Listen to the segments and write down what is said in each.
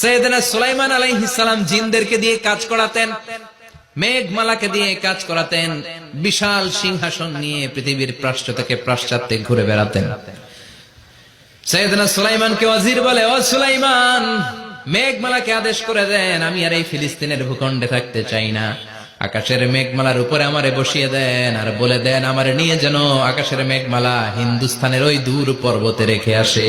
সৈয়দনা সুলাইমান আলাইহিসসালাম জিনদেরকে দিয়ে কাজ করাতেন, মেঘমালাকে দিয়ে কাজ করাতেন, বিশাল সিংহাসন নিয়ে পৃথিবীর থেকে ঘুরে বেড়াতেন। সৈয়দনা সুলাইমানকে বলে, ও সুলাইমান, মেঘমালাকে আদেশ করে দেন, আমি আর এই ফিলিস্তিনের ভূখণ্ডে থাকতে চাই না। আকাশের মেঘমালার উপরে আমারে বসিয়ে দেন আর বলে দেন, আমারে নিয়ে যেন আকাশের মেঘমালা হিন্দুস্তানের ওই দূর পর্বতে রেখে আসে।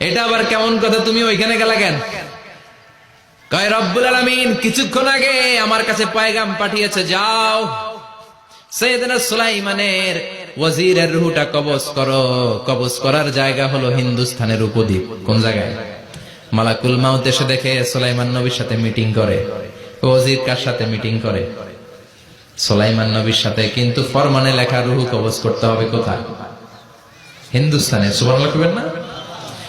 এটা আবার কেমন কথা? তুমি ওইখানে গেলা কেন? কয়, রব্বুল আলামিন, কিছুক্ষণ আগে আমার কাছে পায়গাম পাঠিয়েছে, যাও। সুলাইমানের ওয়াজিরের রুহুটা কবজ করো। কবজ করার জায়গা হলো হিন্দুস্তানের উপদ্বীপ। কোন জায়গায়? মালাকুল মাউত এসে দেখে সুলাইমান নবীর সাথে মিটিং করে। ওয়াজির কার সাথে মিটিং করে? সুলাইমান নবীর সাথে, কিন্তু ফরমানে লেখা রুহু কবজ করতে হবে কোথায়? হিন্দুস্তানে সুবহানাল্লাহ কইবেন না?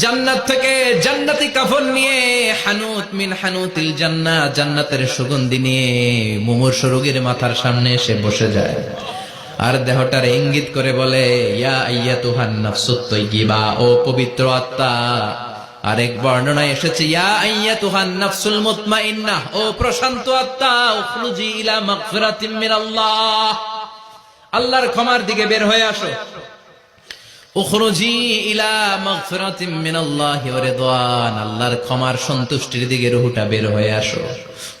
জান্নাত থেকে জান্নাতি কাফন নিয়ে হানুত মিন হানুতিল জান্নাত জান্নাতের সুগন্ধি নিয়ে মুমূর্ষ রোগীর মাথার সামনে এসে বসে যায়। আর দেহটার ইঙ্গিত করে বলে, ইয়া তুহান ও পবিত্র আত্মা। আরেক বর্ণনায় এসেছে, ইয়া আইয়া তুহান নাফসুল মুতমাইন্নাহ ও প্রশান্ত আত্মা, উখরুজি ইলা মাগফিরাতিম মিনাল্লাহ। আল্লাহর ক্ষমার দিকে বের হয়ে আসো উখরুজি ইলা মাগফিরাতিম মিনাল্লাহি ওয়া রিদওয়ান আল্লাহর ক্ষমার সন্তুষ্টির দিকে রুহুটা বের হয়ে আসো।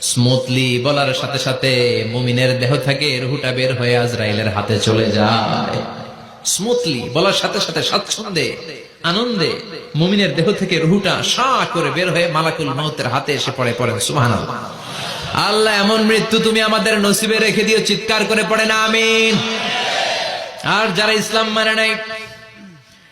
স্মুথলি বলার সাথে সাথে দেহ থেকে রুহুটা বের হয়ে হাতে চলে যায়। স্মুথলি বলার সাথে সাথে স্বাচ্ছন্দ্যে, আনন্দে মুমিনের দেহ থেকে রুহুটা সা করে বের হয়ে মালাকুল মাউতের হাতে এসে পড়ে পড়েন সুবহানাল্লাহ। আল্লাহ, এমন মৃত্যু তুমি আমাদের নসিবে রেখে দিও, চিৎকার করে পড়ে না, আমিন। আর যারা ইসলাম মানে নাই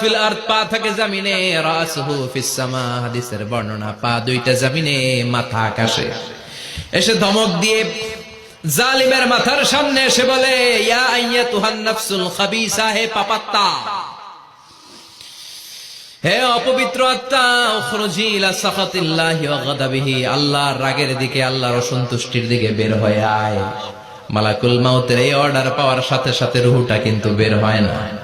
ফিল আরদ, পা থাকে রাসহু ফিস সামা, হাদিসের বর্ণনা, পা দুইটা মাথা আকাশে। এসে ধমক দিয়ে জালিমের মাথার সামনে এসে বলে, ইয়া নাফসুল খাবিসা, হে পাপাত্তা! হে অপবিত্র আত্মা, উখরুজি ইলা সাখাতিল্লাহি ওয়া গাদাবিহি, আল্লাহর রাগের দিকে, আল্লাহর অসন্তুষ্টির দিকে বের হয়ে আয়। মালাকুল মাউতের এই অর্ডার পাওয়ার সাথে সাথে রুহুটা কিন্তু বের হয় না।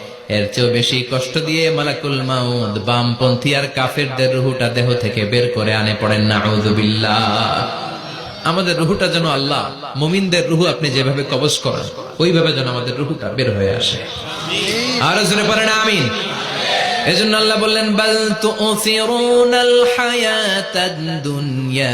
এর চেয়েও বেশি কষ্ট দিয়ে মালাকুল মাউদ বামপন্থী আর কাফেরদের রুহুটা দেহ থেকে বের করে আনে পড়েন না আমাদের রুহুটা যেন আল্লাহ, মুমিনদের রুহু আপনি যেভাবে কবজ করেন, ওইভাবে যেন আমাদের রুহুটা বের হয়ে আসে। আরও জোরে পড়েন আমিন। এজন্য আল্লাহ বললেন, বাল তুসিরুনাল দুনিয়া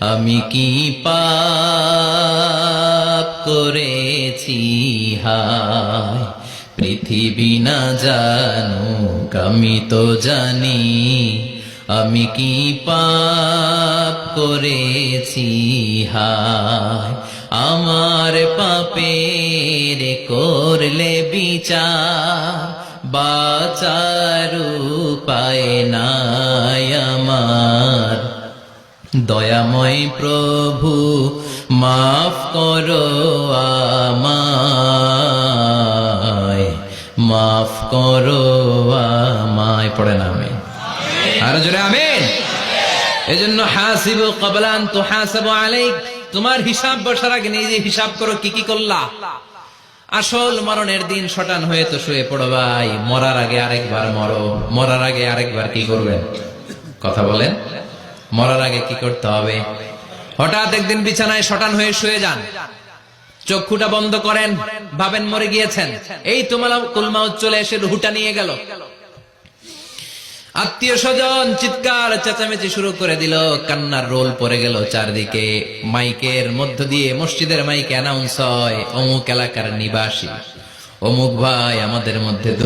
আমি কি পাপ করেছি? হায়, পৃথিবী না জানুক, আমি তো জানি। আমি কি পাপ করেছি? হায়, আমার পাপের করলে বিচার, বাচার উপায় নাই আমার। দয়াময় প্রভু, মাফ করো আমায়। মাফ করো আমায়। পড়ে না আমি আর জোরে, আমিন। এজন্য হাসিবু কবলান তো হাসাবু আলাইক। তোমার হিসাব বসার আগে নিজে হিসাব করো কি কি করলা। আসল মরণের দিন শটান হয়ে তো শুয়ে পড়ো ভাই। মরার আগে আরেকবার মরো। মরার আগে আরেকবার কি করবেন? কথা বলেন। মরার আগে কি করতে হবে? হঠাৎ একদিন বিছানায় শটান হয়ে শুয়ে যান। চক্ষুটা বন্ধ করেন, ভাবেন মরে গিয়েছেন। এই তোমার কুলমাউত চলে এসে রুহুটা নিয়ে গেল। আত্মীয় স্বজন চিৎকার, চেঁচামেচি শুরু করে দিল। কান্নার রোল পড়ে গেল চারদিকে। মাইকের মধ্য দিয়ে মসজিদের মাইকে অ্যানাউন্স হয়, অমুক এলাকার নিবাসী। অমুক ভাই আমাদের মধ্যে